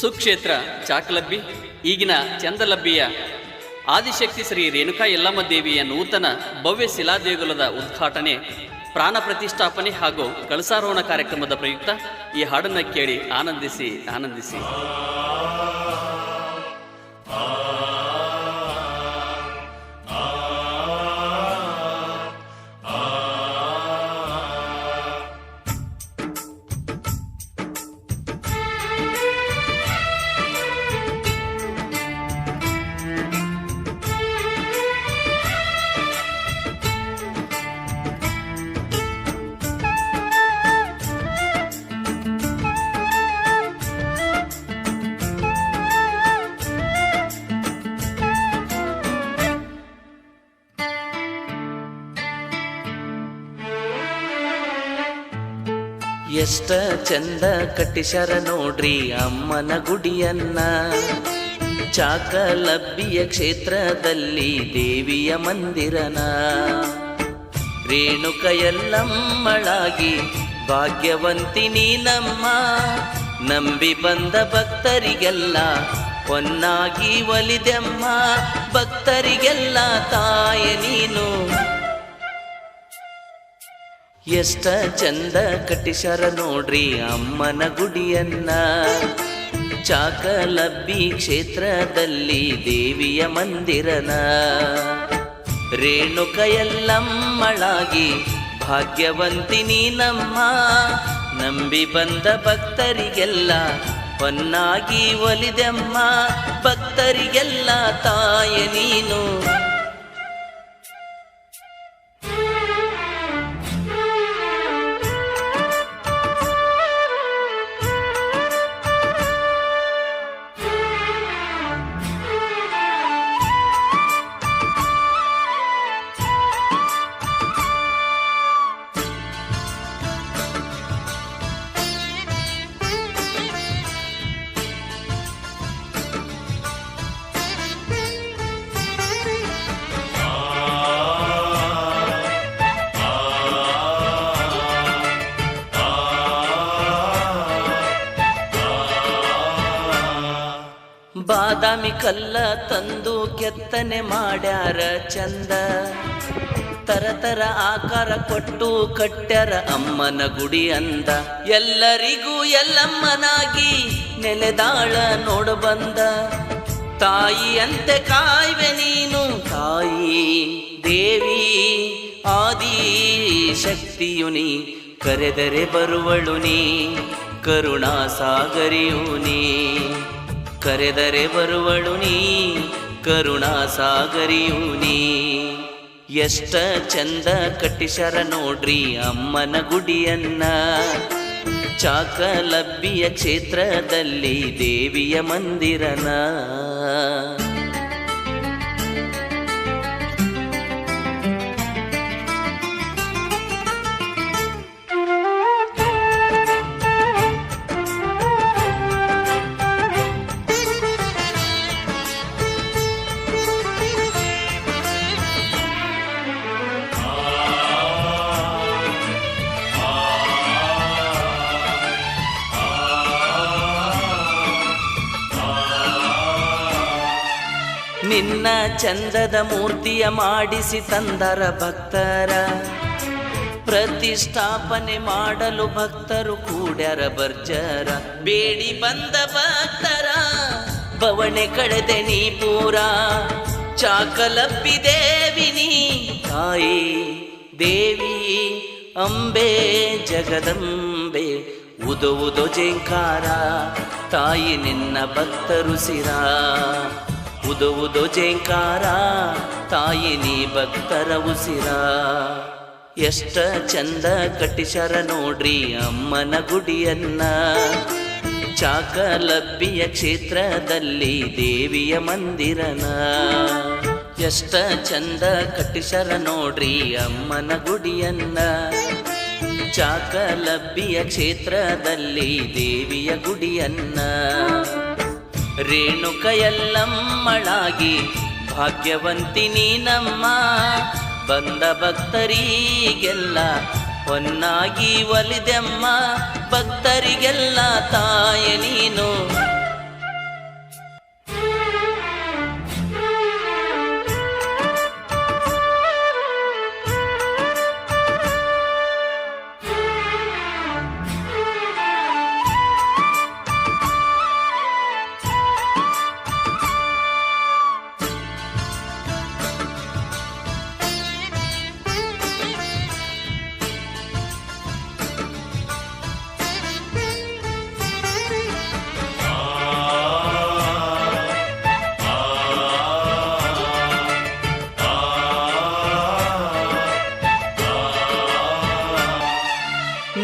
ಸುಕ್ಷೇತ್ರ ಚಾಕಲಬ್ಬಿ ಈಗಿನ ಚಂದಲಬ್ಬಿಯ ಆದಿಶಕ್ತಿ ಶ್ರೀ ರೇಣುಕಾ ಯಲ್ಲಮ್ಮ ದೇವಿಯ ನೂತನ ಭವ್ಯ ಶಿಲಾದೇಗುಲದ ಉದ್ಘಾಟನೆ, ಪ್ರಾಣ ಪ್ರತಿಷ್ಠಾಪನೆ ಹಾಗೂ ಕಳಸಾರೋಹಣ ಕಾರ್ಯಕ್ರಮದ ಪ್ರಯುಕ್ತ ಈ ಹಾಡನ್ನು ಕೇಳಿ ಆನಂದಿಸಿ ಆನಂದಿಸಿ. ಎಷ್ಟ ಚಂದ ಕಟ್ಟಿಸರ ನೋಡ್ರಿ ಅಮ್ಮನ ಗುಡಿಯನ್ನ. ಚಾಕಲಬ್ಬಿಯ ಕ್ಷೇತ್ರದಲ್ಲಿ ದೇವಿಯ ಮಂದಿರನ. ರೇಣುಕ ಎಲ್ಲಮ್ಮಳಾಗಿ ಭಾಗ್ಯವಂತಿ ನೀನಮ್ಮ. ನಂಬಿ ಬಂದ ಭಕ್ತರಿಗೆಲ್ಲ ಹೊನ್ನಾಗಿ ಒಲಿದೆಮ್ಮ. ಭಕ್ತರಿಗೆಲ್ಲ ತಾಯ ನೀನು. ಎಷ್ಟ ಚಂದ ಕಟ್ಟಿಸರ ನೋಡ್ರಿ ಅಮ್ಮನ ಗುಡಿಯನ್ನ. ಚಾಕಲಬ್ಬಿ ಕ್ಷೇತ್ರದಲ್ಲಿ ದೇವಿಯ ಮಂದಿರನ. ರೇಣುಕ ಎಲ್ಲಮ್ಮಳಾಗಿ ಭಾಗ್ಯವಂತಿ ನಮ್ಮ ನಂಬಿ ಬಂದ ಭಕ್ತರಿಗೆಲ್ಲ ಹೊನ್ನಾಗಿ ಒಲಿದೆಮ್ಮ. ಭಕ್ತರಿಗೆಲ್ಲ ತಾಯ ನೀನು. ಬಾದಾಮಿ ಕಲ್ಲ ತಂದು ಕೆತ್ತನೆ ಮಾಡ್ಯಾರ ಚಂದ. ತರತರ ಆಕಾರ ಕೊಟ್ಟು ಕಟ್ಟ್ಯಾರ ಅಮ್ಮನ ಗುಡಿ ಅಂದ. ಎಲ್ಲರಿಗೂ ಎಲ್ಲಮ್ಮನಾಗಿ ನೆಲೆದಾಳ ನೋಡ ಬಂದ. ತಾಯಿಯಂತೆ ಕಾಯ್ವೆ ನೀನು, ತಾಯಿ ದೇವಿ, ಆದಿ ಶಕ್ತಿಯು ನೀ. ಕರೆದರೆ ಬರುವಳು ನೀ ಕರುಣಾ ಸಾಗರಿಯು ನೀ. ಕರೆದರೆ ಬರುವಳು ನೀ, ಕರುಣಾ ಸಾಗರಿಯು ನೀ. ಎಷ್ಟ ಚಂದ ಕಟ್ಟಿಸರ ನೋಡ್ರಿ ಅಮ್ಮನ ಗುಡಿಯನ್ನ. ಚಾಕಲಬ್ಬಿಯ ಕ್ಷೇತ್ರದಲ್ಲಿ ದೇವಿಯ ಮಂದಿರನ. ನಿನ್ನ ಚಂದದ ಮೂರ್ತಿಯ ಮಾಡಿಸಿ ತಂದರ ಭಕ್ತರ. ಪ್ರತಿಷ್ಠಾಪನೆ ಮಾಡಲು ಭಕ್ತರು ಕೂಡ್ಯರ ಬರ್ಜರ ಬೇಡಿ ಬಂದ ಭಕ್ತರ, ಬವಣೆ ಕಳೆದೆ ನೀ ಪೂರ. ಚಾಕಲಪ್ಪಿ ದೇವಿ ನೀ ತಾಯಿ, ದೇವಿ ಅಂಬೆ, ಜಗದಂಬೆ. ಉದೋ ಉದೋ ಜೇಂಕಾರ, ತಾಯಿ ನಿನ್ನ ಭಕ್ತರು ಸಿರ. ಉದೋ ಉದೋ ಜೇಂಕಾರ, ತಾಯಿ ನೀ ಭಕ್ತರ ಉಸಿರ. ಎಷ್ಟ ಚಂದ ಕಟ್ಟಿಸರ ನೋಡ್ರಿ ಅಮ್ಮನ ಗುಡಿಯನ್ನ. ಚಾಕಲಬ್ಬಿಯ ಕ್ಷೇತ್ರದಲ್ಲಿ ದೇವಿಯ ಮಂದಿರನ. ಎಷ್ಟ ಚಂದ ಕಟ್ಟಿಸರ ನೋಡ್ರಿ ಅಮ್ಮನ ಗುಡಿಯನ್ನ. ಚಾಕಲಬ್ಬಿಯ ಕ್ಷೇತ್ರದಲ್ಲಿ ದೇವಿಯ ಗುಡಿಯನ್ನ. ರೇಣುಕ ಎಲ್ಲಮ್ಮಳಾಗಿ ಭಾಗ್ಯವಂತಿ ನೀನಮ್ಮ ಬಂದ ಭಕ್ತರಿಗೆಲ್ಲ ಹೊನ್ನಾಗಿ ಒಲಿದೆಮ್ಮ ಭಕ್ತರಿಗೆಲ್ಲ ತಾಯ ನೀನು.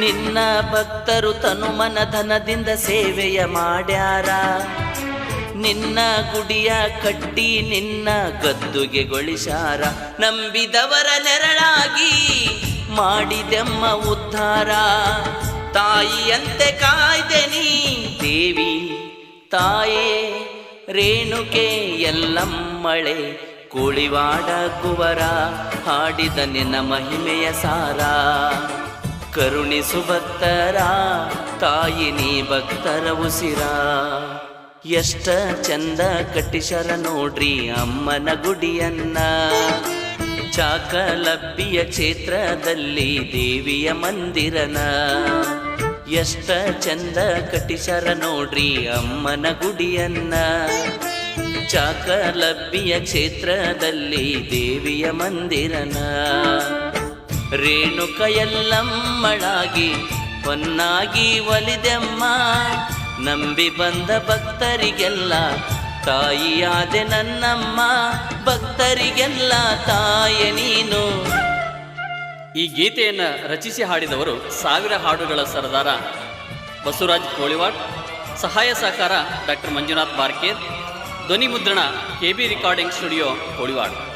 ನಿನ್ನ ಭಕ್ತರು ತನುಮನ ಧನದಿಂದ ಸೇವೆಯ ಮಾಡ್ಯಾರ. ನಿನ್ನ ಗುಡಿಯ ಕಟ್ಟಿ ನಿನ್ನ ಗದ್ದುಗೆಗೊಳಿಸಾರ. ನಂಬಿದವರ ನೆರಳಾಗಿ ಮಾಡಿದೆಮ್ಮ ಉದ್ಧಾರ. ತಾಯಿಯಂತೆ ಕಾಯ್ದೆ ನೀ ದೇವಿ, ತಾಯೇ, ರೇಣುಕೆ ಎಲ್ಲಮ್ಮಳೆ, ಕೋಳಿವಾಡ ಕುವರ ಹಾಡಿದ ನಿನ್ನ ಮಹಿಮೆಯ ಸಾರ. ಕರುಣಿಸು ಭಕ್ತರ ತಾಯಿ ನೀ ಭಕ್ತರ ಉಸಿರ? ಎಷ್ಟ ಚಂದ ಕಟ್ಟಿಸರ ನೋಡ್ರಿ ಅಮ್ಮನ ಗುಡಿಯನ್ನ. ಚಾಕಲಬ್ಬಿಯ ಕ್ಷೇತ್ರದಲ್ಲಿ ದೇವಿಯ ಮಂದಿರನ. ಎಷ್ಟ ಚಂದ ಕಟ್ಟಿಸರ ನೋಡ್ರಿ ಅಮ್ಮನ ಗುಡಿಯನ್ನ. ಚಾಕಲಬ್ಬಿಯ ಕ್ಷೇತ್ರದಲ್ಲಿ ದೇವಿಯ ಮಂದಿರನ. ರೇಣುಕ ಎಲ್ಲಮ್ಮಳಾಗಿ ಹೊನ್ನಾಗಿ ಒಲಿದೆಮ್ಮ. ನಂಬಿ ಬಂದ ಭಕ್ತರಿಗೆಲ್ಲ ತಾಯಿಯಾದೆ ನನ್ನಮ್ಮ. ಭಕ್ತರಿಗೆಲ್ಲ ತಾಯ ನೀನು. ಈ ಗೀತೆಯನ್ನು ರಚಿಸಿ ಹಾಡಿದವರು ಸಾವಿರ ಹಾಡುಗಳ ಸರದಾರ ಬಸವರಾಜ್ ಕೋಳಿವಾಡ್, ಸಹಾಯ ಸಹಕಾರ ಡಾಕ್ಟರ್ ಮಂಜುನಾಥ್ ಬಾರ್ಕೇರ್ ಧ್ವನಿ ಮುದ್ರಣ K B recording studio Koliwad.